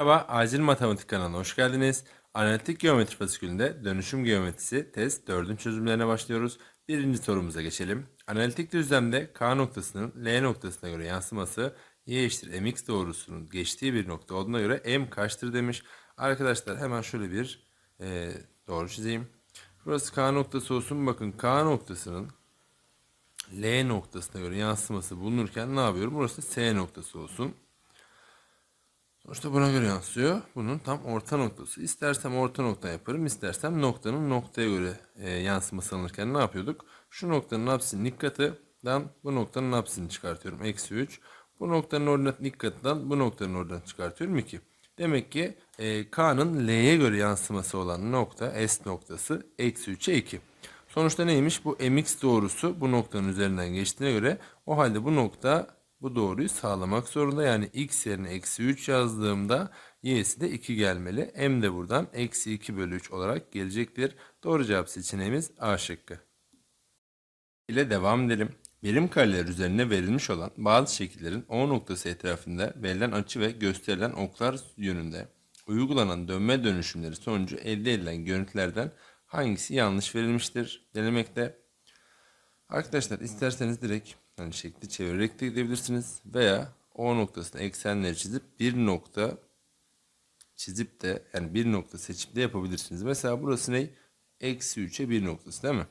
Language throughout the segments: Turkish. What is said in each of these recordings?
Merhaba, Acil Matematik kanalına hoş geldiniz. Analitik geometri fasikülünde dönüşüm geometrisi test 4'ün çözümlerine başlıyoruz. Birinci sorumuza geçelim. Analitik düzlemde K noktasının L noktasına göre yansıması y eşittir mx doğrusunun geçtiği bir nokta olduğuna göre m kaçtır demiş. Arkadaşlar hemen şöyle bir e, doğru çizeyim. Burası K noktası olsun. Bakın K noktasının L noktasına göre yansıması bulunurken ne yapıyorum? Burası S noktası olsun. Sonuçta buna göre yansıyor. Bunun tam orta noktası. İstersem orta nokta yaparım. istersem noktanın noktaya göre e, yansıması alınırken ne yapıyorduk? Şu noktanın apsinin ilk katıdan bu noktanın apsini çıkartıyorum. Eksi 3. Bu noktanın ordinatının ilk bu noktanın ordinatını çıkartıyorum. 2. Demek ki e, K'nın L'ye göre yansıması olan nokta S noktası eksi 3'e 2. Sonuçta neymiş? Bu mx doğrusu bu noktanın üzerinden geçtiğine göre o halde bu nokta bu doğruyu sağlamak zorunda. Yani x yerine eksi 3 yazdığımda y'si de 2 gelmeli. m de buradan eksi 2 bölü 3 olarak gelecektir. Doğru cevap seçeneğimiz A şıkkı. ile devam edelim. Birim kareler üzerine verilmiş olan bazı şekillerin O noktası etrafında verilen açı ve gösterilen oklar yönünde uygulanan dönme dönüşümleri sonucu elde edilen görüntülerden hangisi yanlış verilmiştir denemekte. Arkadaşlar isterseniz direkt hani şekli çevirerek de gidebilirsiniz veya O noktasına eksenleri çizip bir nokta çizip de yani bir nokta seçip de yapabilirsiniz. Mesela burası ne? Eksi 3'e bir noktası değil mi?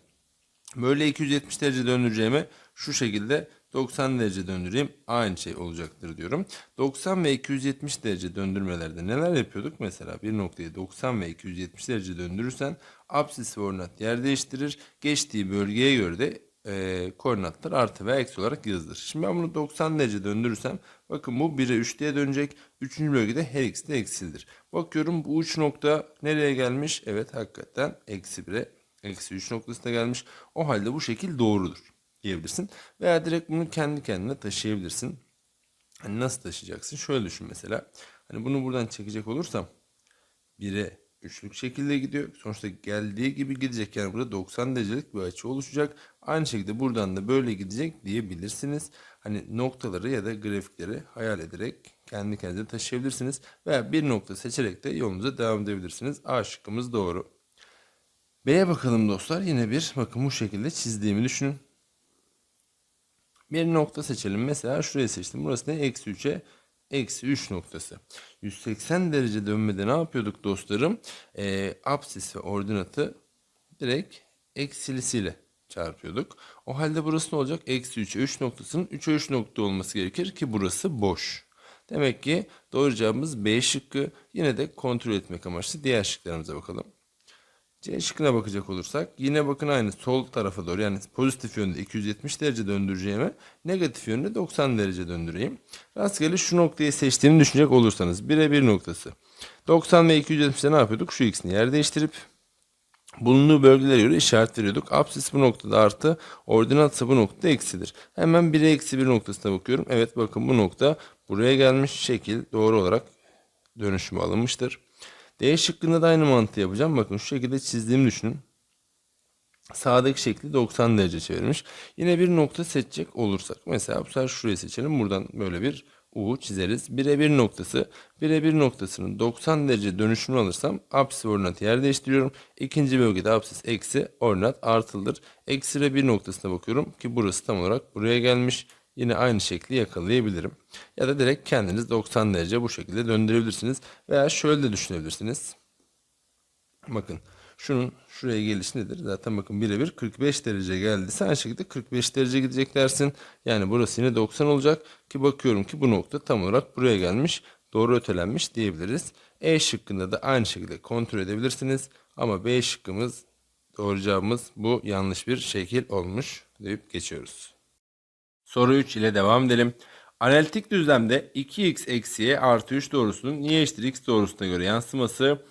Böyle 270 derece döndüreceğime şu şekilde 90 derece döndüreyim aynı şey olacaktır diyorum. 90 ve 270 derece döndürmelerde neler yapıyorduk? Mesela bir noktayı 90 ve 270 derece döndürürsen apsis ve ordinat yer değiştirir. Geçtiği bölgeye göre de e, koordinatlar artı veya eksi olarak yazılır. Şimdi ben bunu 90 derece döndürürsem bakın bu 1'e 3 diye dönecek. 3. bölgede her ikisi de eksilir. Bakıyorum bu uç nokta nereye gelmiş? Evet hakikaten eksi 1'e eksi 3 noktasına gelmiş. O halde bu şekil doğrudur diyebilirsin. Veya direkt bunu kendi kendine taşıyabilirsin. Hani nasıl taşıyacaksın? Şöyle düşün mesela. Hani bunu buradan çekecek olursam 1'e üçlük şekilde gidiyor. Sonuçta geldiği gibi gidecek. Yani burada 90 derecelik bir açı oluşacak. Aynı şekilde buradan da böyle gidecek diyebilirsiniz. Hani noktaları ya da grafikleri hayal ederek kendi kendinize taşıyabilirsiniz. Veya bir nokta seçerek de yolunuza devam edebilirsiniz. A şıkkımız doğru. B'ye bakalım dostlar. Yine bir bakın bu şekilde çizdiğimi düşünün. Bir nokta seçelim. Mesela şurayı seçtim. Burası ne? Eksi 3'e eksi 3 noktası. 180 derece dönmede ne yapıyorduk dostlarım? Ee, apsis ve ordinatı direkt eksilisiyle çarpıyorduk. O halde burası ne olacak? Eksi 3'e 3 noktasının 3'e 3 nokta olması gerekir ki burası boş. Demek ki doğru cevabımız B şıkkı. Yine de kontrol etmek amaçlı diğer şıklarımıza bakalım. C şıkkına bakacak olursak yine bakın aynı sol tarafa doğru yani pozitif yönde 270 derece döndüreceğime negatif yönde 90 derece döndüreyim. Rastgele şu noktayı seçtiğini düşünecek olursanız birebir noktası. 90 ve 270'de ne yapıyorduk? Şu ikisini yer değiştirip bulunduğu bölgelere göre işaret veriyorduk. Apsis bu noktada artı, ordinatsa bu noktada eksidir. Hemen 1'e eksi 1 noktasına bakıyorum. Evet bakın bu nokta buraya gelmiş şekil doğru olarak dönüşüme alınmıştır. D şıkkında da aynı mantığı yapacağım. Bakın şu şekilde çizdiğimi düşünün. Sağdaki şekli 90 derece çevirmiş. Yine bir nokta seçecek olursak. Mesela bu sefer şurayı seçelim. Buradan böyle bir U çizeriz. Birebir noktası. Birebir noktasının 90 derece dönüşümünü alırsam apsis ordinat yer değiştiriyorum. İkinci bölgede apsis eksi ordinat artılıdır. Eksi ve bir noktasına bakıyorum ki burası tam olarak buraya gelmiş. Yine aynı şekli yakalayabilirim. Ya da direkt kendiniz 90 derece bu şekilde döndürebilirsiniz. Veya şöyle de düşünebilirsiniz. Bakın şunun şuraya gelişi nedir? Zaten bakın birebir 45 derece geldiyse aynı şekilde 45 derece gidecek dersin. Yani burası yine 90 olacak ki bakıyorum ki bu nokta tam olarak buraya gelmiş. Doğru ötelenmiş diyebiliriz. E şıkkında da aynı şekilde kontrol edebilirsiniz. Ama B şıkkımız doğru cevabımız bu yanlış bir şekil olmuş deyip geçiyoruz. Soru 3 ile devam edelim. Analitik düzlemde 2x eksiye artı 3 doğrusunun y eşittir x doğrusuna göre yansıması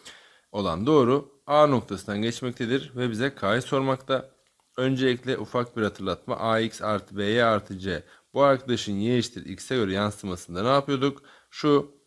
olan doğru A noktasından geçmektedir ve bize K'yı sormakta. Öncelikle ufak bir hatırlatma ax artı by artı c bu arkadaşın y eşittir x'e göre yansımasında ne yapıyorduk? Şu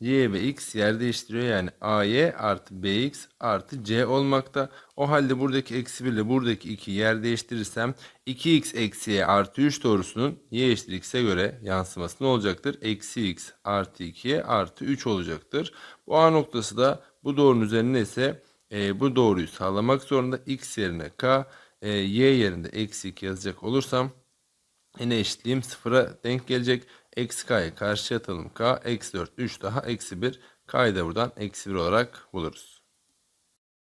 y ve x yer değiştiriyor. Yani ay artı bx artı c olmakta. O halde buradaki eksi 1 ile buradaki 2 yer değiştirirsem 2x eksi y artı 3 doğrusunun y eşittir x'e göre yansıması ne olacaktır? Eksi x artı 2y artı 3 olacaktır. Bu a noktası da bu doğrunun üzerinde ise e, bu doğruyu sağlamak zorunda. x yerine k, e, y yerinde eksi 2 yazacak olursam yine eşitliğim sıfıra denk gelecek. Eksi k'yı karşıya atalım. K eksi 4 3 daha eksi 1. K'yı da buradan eksi 1 olarak buluruz.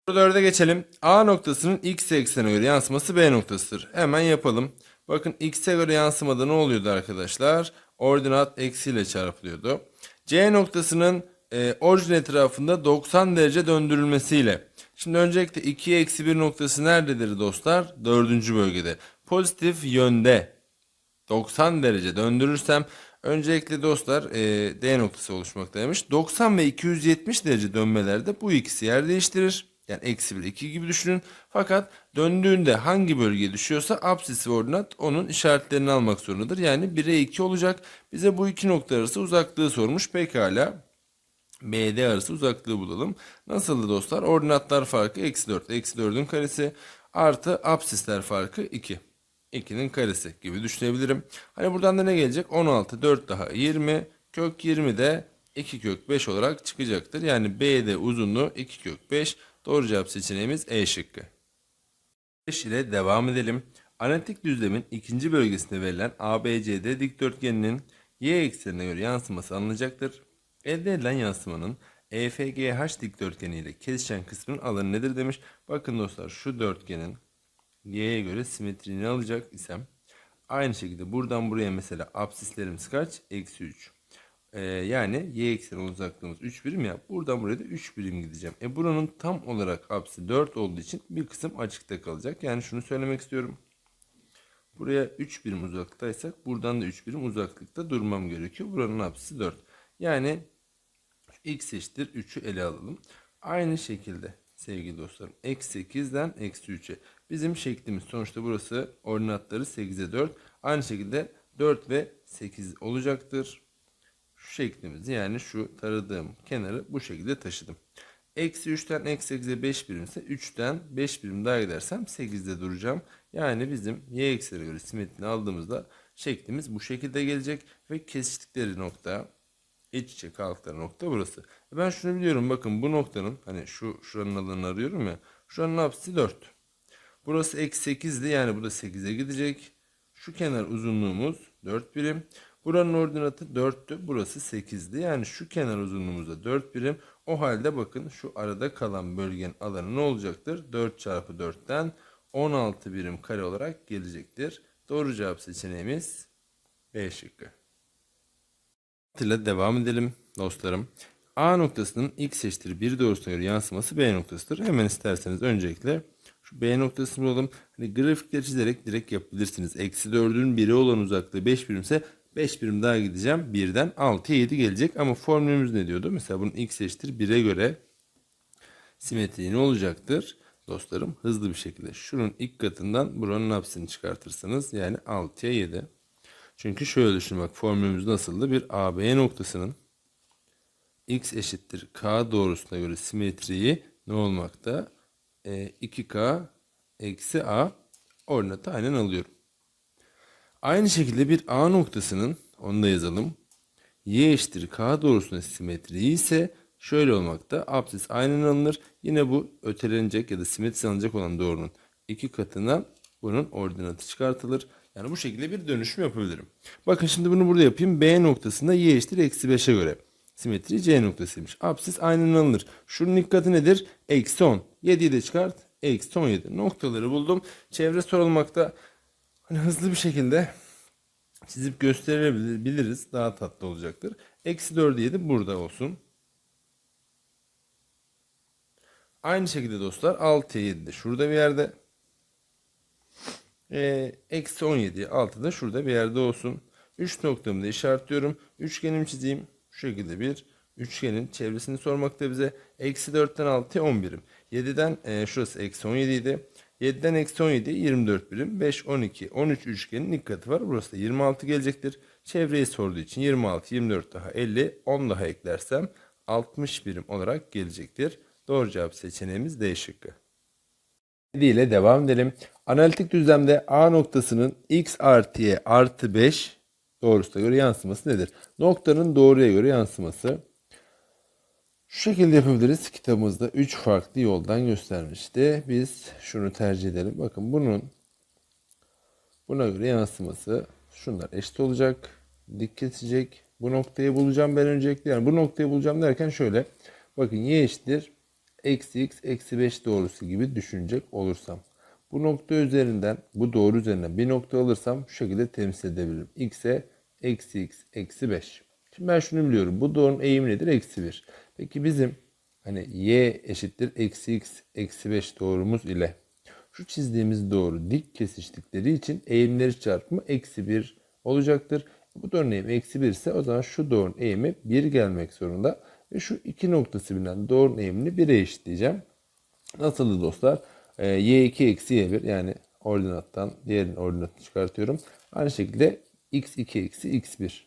Soru 4'e geçelim. A noktasının x eksenine göre yansıması B noktasıdır. Hemen yapalım. Bakın x'e göre yansımada ne oluyordu arkadaşlar? Ordinat eksiyle çarpılıyordu. C noktasının e, orijin etrafında 90 derece döndürülmesiyle. Şimdi öncelikle 2 eksi 1 noktası nerededir dostlar? Dördüncü bölgede. Pozitif yönde 90 derece döndürürsem öncelikle dostlar e, D noktası oluşmaktaymış. 90 ve 270 derece dönmelerde bu ikisi yer değiştirir. Yani eksi 1 2 gibi düşünün. Fakat döndüğünde hangi bölgeye düşüyorsa apsis ve ordinat onun işaretlerini almak zorundadır. Yani 1'e 2 olacak. Bize bu iki nokta arası uzaklığı sormuş. Pekala. BD arası uzaklığı bulalım. Nasıldı dostlar? Ordinatlar farkı eksi 4. Eksi 4'ün karesi artı apsisler farkı 2. 2'nin karesi gibi düşünebilirim. Hani buradan da ne gelecek? 16, 4 daha 20. Kök 20 de 2 kök 5 olarak çıkacaktır. Yani BD uzunluğu 2 kök 5. Doğru cevap seçeneğimiz E şıkkı. 5 ile devam edelim. Analitik düzlemin ikinci bölgesinde verilen ABCD dikdörtgeninin y eksenine göre yansıması alınacaktır. Elde edilen yansımanın EFGH dikdörtgeni ile kesişen kısmının alanı nedir demiş. Bakın dostlar şu dörtgenin y'ye göre simetriğini alacak isem aynı şekilde buradan buraya mesela absislerimiz kaç? Eksi 3. Ee, yani y ekseni uzaklığımız 3 birim ya. Buradan buraya da 3 birim gideceğim. E buranın tam olarak apsisi 4 olduğu için bir kısım açıkta kalacak. Yani şunu söylemek istiyorum. Buraya 3 birim uzaktaysak buradan da 3 birim uzaklıkta durmam gerekiyor. Buranın apsisi 4. Yani x eşittir 3'ü ele alalım. Aynı şekilde sevgili dostlarım. Eksi 8'den eksi 3'e. Bizim şeklimiz sonuçta burası ordinatları 8'e 4. Aynı şekilde 4 ve 8 olacaktır. Şu şeklimizi yani şu taradığım kenarı bu şekilde taşıdım. Eksi 3'ten eksi 8'e 5 birimse 3'ten 5 birim daha gidersem 8'de duracağım. Yani bizim y eksenine göre simetrini aldığımızda şeklimiz bu şekilde gelecek ve kesiştikleri nokta iç içe kalktıkları nokta burası. E Ben şunu biliyorum bakın bu noktanın hani şu şuranın alanını arıyorum ya. Şuranın apsisi 4. Burası eksi 8'di yani bu da 8'e gidecek. Şu kenar uzunluğumuz 4 birim. Buranın ordinatı 4'tü. Burası 8'di. Yani şu kenar uzunluğumuz da 4 birim. O halde bakın şu arada kalan bölgenin alanı ne olacaktır? 4 çarpı 4'ten 16 birim kare olarak gelecektir. Doğru cevap seçeneğimiz B şıkkı ile devam edelim dostlarım. A noktasının x eşittir 1 doğrusuna göre yansıması B noktasıdır. Hemen isterseniz öncelikle şu B noktasını bulalım. Hani grafikleri çizerek direkt yapabilirsiniz. Eksi 4'ün 1'e olan uzaklığı 5 birimse 5 birim daha gideceğim. 1'den 6'ya 7 gelecek. Ama formülümüz ne diyordu? Mesela bunun x eşittir 1'e göre simetri ne olacaktır? Dostlarım hızlı bir şekilde şunun ilk katından buranın hapsini çıkartırsanız yani 6'ya 7. Çünkü şöyle düşün bak formülümüz nasıldı? Bir AB noktasının x eşittir k doğrusuna göre simetriyi ne olmakta? E, 2k eksi a ordinatı aynen alıyorum. Aynı şekilde bir A noktasının onu da yazalım. Y eşittir K doğrusuna simetriği ise şöyle olmakta. Apsis aynen alınır. Yine bu ötelenecek ya da simetrisi alınacak olan doğrunun iki katına bunun ordinatı çıkartılır. Yani bu şekilde bir dönüşüm yapabilirim. Bakın şimdi bunu burada yapayım. B noktasında y eşittir eksi 5'e göre. Simetri C noktasıymış. Apsis aynen alınır. Şunun ilk katı nedir? Eksi 10. 7'yi de çıkart. Eksi 17. Noktaları buldum. Çevre sorulmakta. Hani hızlı bir şekilde çizip gösterebiliriz. Daha tatlı olacaktır. Eksi 4'ü 7 burada olsun. Aynı şekilde dostlar 6'ya 7 de şurada bir yerde. Ee, eksi 17 6 da şurada bir yerde olsun. 3 noktamı da işaretliyorum. Üçgenimi çizeyim. Şu şekilde bir üçgenin çevresini sormakta bize. Eksi 4'ten 6'ya 10 birim. 7'den e, şurası eksi 17 idi. 7'den eksi 17 24 birim. 5, 12, 13 üçgenin ilk katı var. Burası da 26 gelecektir. Çevreyi sorduğu için 26, 24 daha 50, 10 daha eklersem 60 birim olarak gelecektir. Doğru cevap seçeneğimiz D şıkkı. 7 ile devam edelim. Analitik düzlemde A noktasının x artı y artı 5 doğrusuna göre yansıması nedir? Noktanın doğruya göre yansıması. Şu şekilde yapabiliriz. Kitabımızda 3 farklı yoldan göstermişti. Biz şunu tercih edelim. Bakın bunun buna göre yansıması şunlar eşit olacak. Dik kesecek. Bu noktayı bulacağım ben öncelikle. Yani bu noktayı bulacağım derken şöyle. Bakın y eşittir. Eksi x eksi 5 doğrusu gibi düşünecek olursam. Bu nokta üzerinden, bu doğru üzerinden bir nokta alırsam şu şekilde temsil edebilirim. x'e eksi x eksi 5. Şimdi ben şunu biliyorum. Bu doğrunun eğimi nedir? Eksi 1. Peki bizim hani y eşittir eksi x eksi 5 doğrumuz ile şu çizdiğimiz doğru dik kesiştikleri için eğimleri çarpımı eksi 1 olacaktır. Bu doğrunun eğimi eksi 1 ise o zaman şu doğrunun eğimi 1 gelmek zorunda. Ve şu iki noktası bilinen doğrunun eğimini 1'e eşitleyeceğim. Nasıldı dostlar? Ee, y2 eksi y1 yani ordinattan diğer ordinatını çıkartıyorum. Aynı şekilde x2 eksi x1.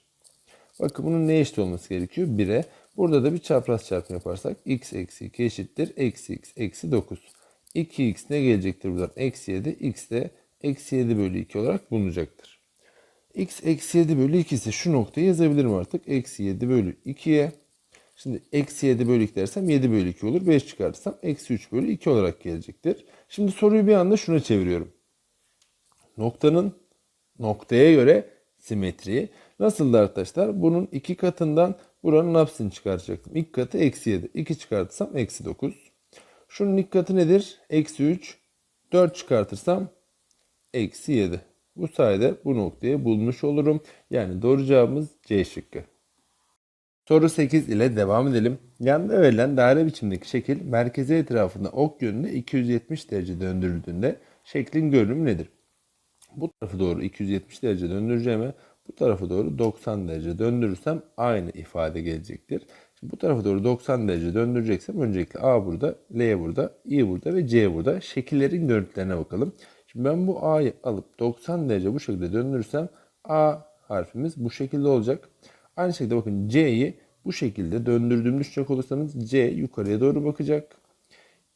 Bakın bunun ne eşit olması gerekiyor? 1'e. Burada da bir çapraz çarpım yaparsak x eksi 2 eşittir. Eksi x eksi 9. 2x ne gelecektir buradan? Eksi 7. x de eksi 7 bölü 2 olarak bulunacaktır. x eksi 7 bölü 2 ise şu noktayı yazabilirim artık. Eksi 7 bölü 2'ye. Şimdi eksi 7 bölü 2 dersem 7 bölü 2 olur. 5 çıkartırsam eksi 3 bölü 2 olarak gelecektir. Şimdi soruyu bir anda şuna çeviriyorum. Noktanın noktaya göre simetriği. Nasıldı arkadaşlar? Bunun iki katından buranın hapsini çıkaracaktım. İlk katı eksi 7. 2 çıkartırsam eksi 9. Şunun ilk katı nedir? Eksi 3. 4 çıkartırsam eksi 7. Bu sayede bu noktayı bulmuş olurum. Yani doğru cevabımız C şıkkı. Soru 8 ile devam edelim. Yanda verilen daire biçimdeki şekil merkezi etrafında ok yönünde 270 derece döndürüldüğünde şeklin görünümü nedir? Bu tarafı doğru 270 derece döndüreceğime bu tarafa doğru 90 derece döndürürsem aynı ifade gelecektir. Şimdi bu tarafa doğru 90 derece döndüreceksem öncelikle A burada, L burada, I burada ve C burada. Şekillerin görüntülerine bakalım. Şimdi ben bu A'yı alıp 90 derece bu şekilde döndürürsem A harfimiz bu şekilde olacak. Aynı şekilde bakın C'yi bu şekilde döndürdüğümü düşünecek olursanız C yukarıya doğru bakacak.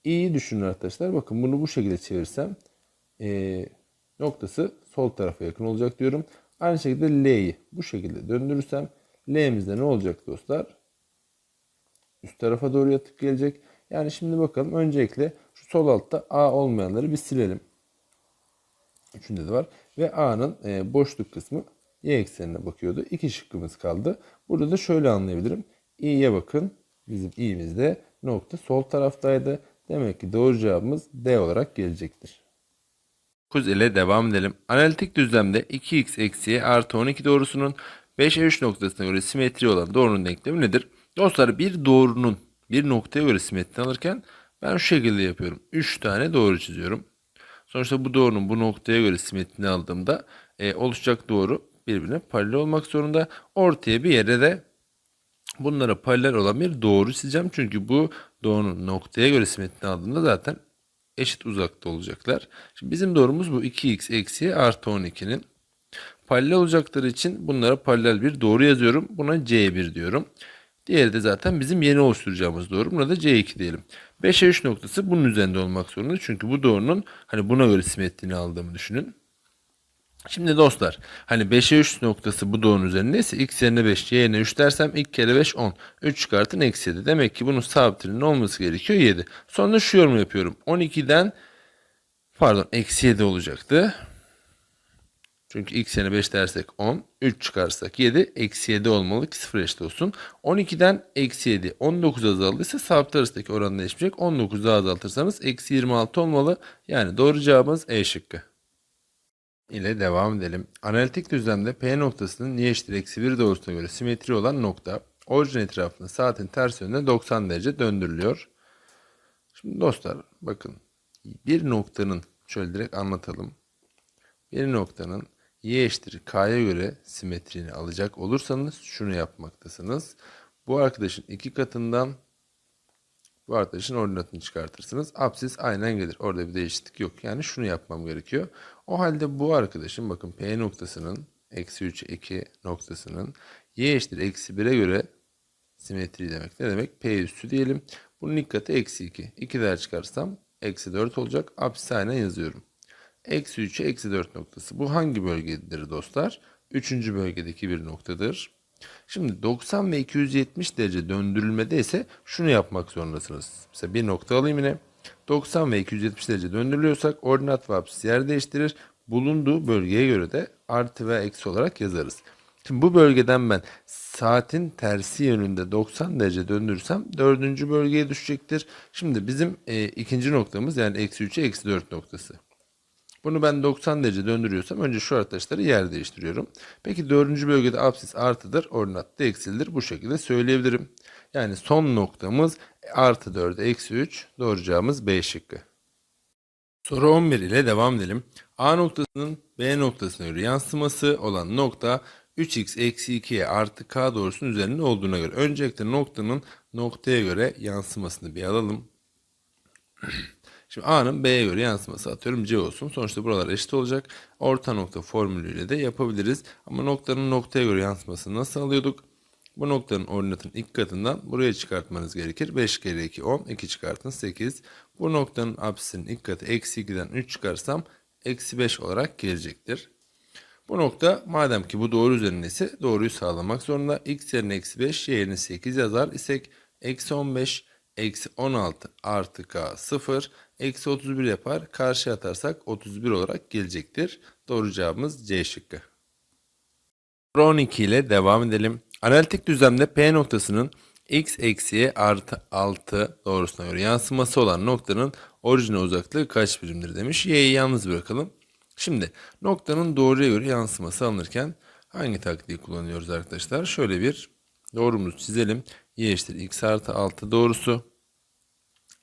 İ'yi düşünün arkadaşlar. Bakın bunu bu şekilde çevirsem e, noktası sol tarafa yakın olacak diyorum. Aynı şekilde L'yi bu şekilde döndürürsem L'mizde ne olacak dostlar? Üst tarafa doğru yatıp gelecek. Yani şimdi bakalım öncelikle şu sol altta A olmayanları bir silelim. Üçünde de var. Ve A'nın e, boşluk kısmı y eksenine bakıyordu. İki şıkkımız kaldı. Burada da şöyle anlayabilirim. i'ye bakın. Bizim i'miz de nokta sol taraftaydı. Demek ki doğru cevabımız D olarak gelecektir. 9 ile devam edelim. Analitik düzlemde 2x eksi y artı 12 doğrusunun 5'e 3 noktasına göre simetri olan doğrunun denklemi nedir? Dostlar bir doğrunun bir noktaya göre simetri alırken ben şu şekilde yapıyorum. 3 tane doğru çiziyorum. Sonuçta bu doğrunun bu noktaya göre simetrini aldığımda e, oluşacak doğru birbirine paralel olmak zorunda. Ortaya bir yere de bunlara paralel olan bir doğru çizeceğim. Çünkü bu doğrunun noktaya göre simetrini aldığımda zaten eşit uzakta olacaklar. Şimdi bizim doğrumuz bu 2x eksi artı 12'nin paralel olacakları için bunlara paralel bir doğru yazıyorum. Buna C1 diyorum. Diğeri de zaten bizim yeni oluşturacağımız doğru. Buna da C2 diyelim. 5'e 3 noktası bunun üzerinde olmak zorunda. Çünkü bu doğrunun hani buna göre simetriğini aldığımı düşünün. Şimdi dostlar hani 5'e 3 noktası bu doğrunun üzerindeyse x yerine 5 y yerine 3 dersem ilk kere 5 10. 3 çıkartın eksi 7. Demek ki bunun sabitinin olması gerekiyor 7. Sonra şu yorumu yapıyorum. 12'den pardon eksi 7 olacaktı. Çünkü x yerine 5 dersek 10. 3 çıkarsak 7. Eksi 7 olmalı ki 0 eşit olsun. 12'den eksi 7. 19 azaldıysa sabit arasındaki oran değişmeyecek. 19 daha azaltırsanız eksi 26 olmalı. Yani doğru cevabımız E şıkkı ile devam edelim. Analitik düzlemde P noktasının y eşittir eksi 1 doğrusuna göre simetri olan nokta orijin etrafında saatin ters yönünde 90 derece döndürülüyor. Şimdi dostlar bakın bir noktanın şöyle direkt anlatalım. Bir noktanın y eşittir k'ya göre simetrini alacak olursanız şunu yapmaktasınız. Bu arkadaşın iki katından bu arkadaşın ordinatını çıkartırsınız. Apsis aynen gelir. Orada bir değişiklik yok. Yani şunu yapmam gerekiyor. O halde bu arkadaşın bakın P noktasının eksi 3 2 noktasının y eşittir eksi 1'e göre Simetri demek ne demek? P üstü diyelim. Bunun ilk katı eksi 2. 2 değer çıkarsam eksi 4 olacak. Apsisi aynen yazıyorum. Eksi 3'e eksi 4 noktası. Bu hangi bölgedir dostlar? Üçüncü bölgedeki bir noktadır. Şimdi 90 ve 270 derece döndürülmede ise şunu yapmak zorundasınız. Mesela bir nokta alayım yine. 90 ve 270 derece döndürülüyorsak ordinat ve apsis yer değiştirir. Bulunduğu bölgeye göre de artı ve eksi olarak yazarız. Şimdi bu bölgeden ben saatin tersi yönünde 90 derece döndürürsem dördüncü bölgeye düşecektir. Şimdi bizim e, ikinci noktamız yani eksi 3'e eksi 4 noktası. Bunu ben 90 derece döndürüyorsam önce şu arkadaşları yer değiştiriyorum. Peki dördüncü bölgede apsis artıdır, ordinat da eksilir. Bu şekilde söyleyebilirim. Yani son noktamız artı 4 eksi 3. Doğru cevabımız B şıkkı. Soru 11 ile devam edelim. A noktasının B noktasına göre yansıması olan nokta 3x eksi 2'ye artı k doğrusunun üzerinde olduğuna göre. Öncelikle noktanın noktaya göre yansımasını bir alalım. Şimdi A'nın B'ye göre yansıması atıyorum C olsun. Sonuçta buralar eşit olacak. Orta nokta formülüyle de yapabiliriz. Ama noktanın noktaya göre yansımasını nasıl alıyorduk? Bu noktanın ordinatın ilk katından buraya çıkartmanız gerekir. 5 kere 2 10. 2 çıkartın 8. Bu noktanın apsisinin ilk katı eksi 2'den 3 çıkarsam eksi 5 olarak gelecektir. Bu nokta madem ki bu doğru üzerinde ise doğruyu sağlamak zorunda. X yerine eksi 5, y yerine 8 yazar isek eksi 15, eksi 16 artı k 0, eksi 31 yapar. Karşıya atarsak 31 olarak gelecektir. Doğru cevabımız C şıkkı. Soru 12 ile devam edelim. Analitik düzlemde P noktasının x eksiye artı 6 doğrusuna göre yansıması olan noktanın orijine uzaklığı kaç birimdir demiş. Y'yi yalnız bırakalım. Şimdi noktanın doğruya göre yansıması alınırken hangi taktiği kullanıyoruz arkadaşlar? Şöyle bir doğrumuzu çizelim. Y eşittir x artı 6 doğrusu.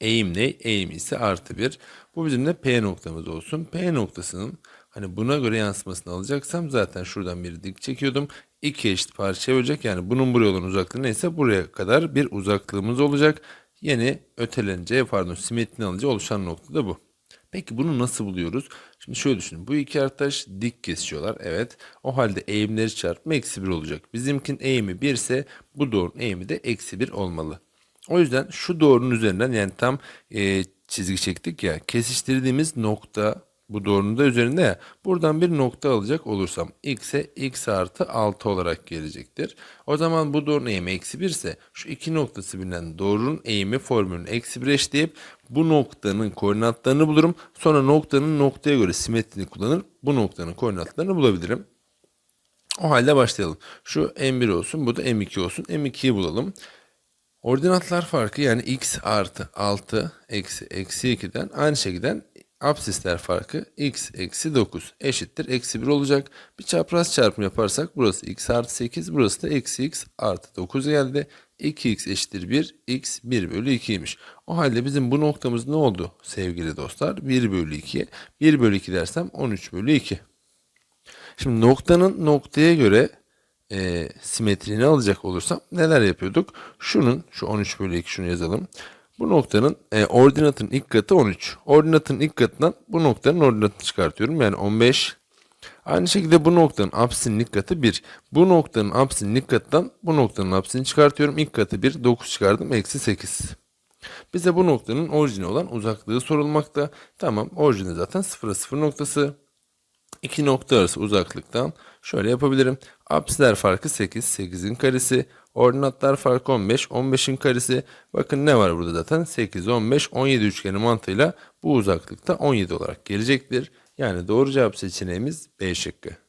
Eğim ne? Eğim ise artı 1. Bu bizim de P noktamız olsun. P noktasının hani buna göre yansımasını alacaksam zaten şuradan bir dik çekiyordum. İki eşit parçaya bölecek. Yani bunun buraya olan uzaklığı neyse buraya kadar bir uzaklığımız olacak. Yeni ötelenince pardon simetrini alınca oluşan nokta da bu. Peki bunu nasıl buluyoruz? Şimdi şöyle düşünün. Bu iki arkadaş dik kesiyorlar. Evet. O halde eğimleri çarpma eksi 1 olacak. Bizimkin eğimi 1 ise bu doğrunun eğimi de eksi 1 olmalı. O yüzden şu doğrunun üzerinden yani tam e, çizgi çektik ya kesiştirdiğimiz nokta bu doğrunun da üzerinde ya buradan bir nokta alacak olursam x'e x artı 6 olarak gelecektir. O zaman bu doğrunun eğimi eksi 1 ise şu iki noktası bilinen doğrunun eğimi formülünü eksi 1 eşleyip bu noktanın koordinatlarını bulurum. Sonra noktanın noktaya göre simetrini kullanır. Bu noktanın koordinatlarını bulabilirim. O halde başlayalım. Şu M1 olsun bu da M2 olsun. M2'yi bulalım. Ordinatlar farkı yani x artı 6 eksi eksi 2'den aynı şekilde absisler farkı x eksi 9 eşittir eksi 1 olacak. Bir çapraz çarpım yaparsak burası x artı 8 burası da eksi x artı 9 geldi. 2x eşittir 1 x 1 bölü 2'ymiş. O halde bizim bu noktamız ne oldu sevgili dostlar? 1 bölü 2'ye 1 bölü 2 dersem 13 bölü 2. Şimdi noktanın noktaya göre e, simetrini alacak olursam neler yapıyorduk? Şunun şu 13 bölü 2 şunu yazalım. Bu noktanın e, ordinatın ilk katı 13. Ordinatın ilk katından bu noktanın ordinatını çıkartıyorum. Yani 15. Aynı şekilde bu noktanın apsinin ilk katı 1. Bu noktanın apsinin ilk katından bu noktanın apsini çıkartıyorum. İlk katı 1. 9 çıkardım. Eksi 8. Bize bu noktanın orijini olan uzaklığı sorulmakta. Tamam orijini zaten 0'a 0 noktası. İki nokta arası uzaklıktan şöyle yapabilirim. Apsisler farkı 8, 8'in karesi. Ordinatlar farkı 15, 15'in karesi. Bakın ne var burada zaten? 8, 15, 17 üçgeni mantığıyla bu uzaklıkta 17 olarak gelecektir. Yani doğru cevap seçeneğimiz B şıkkı.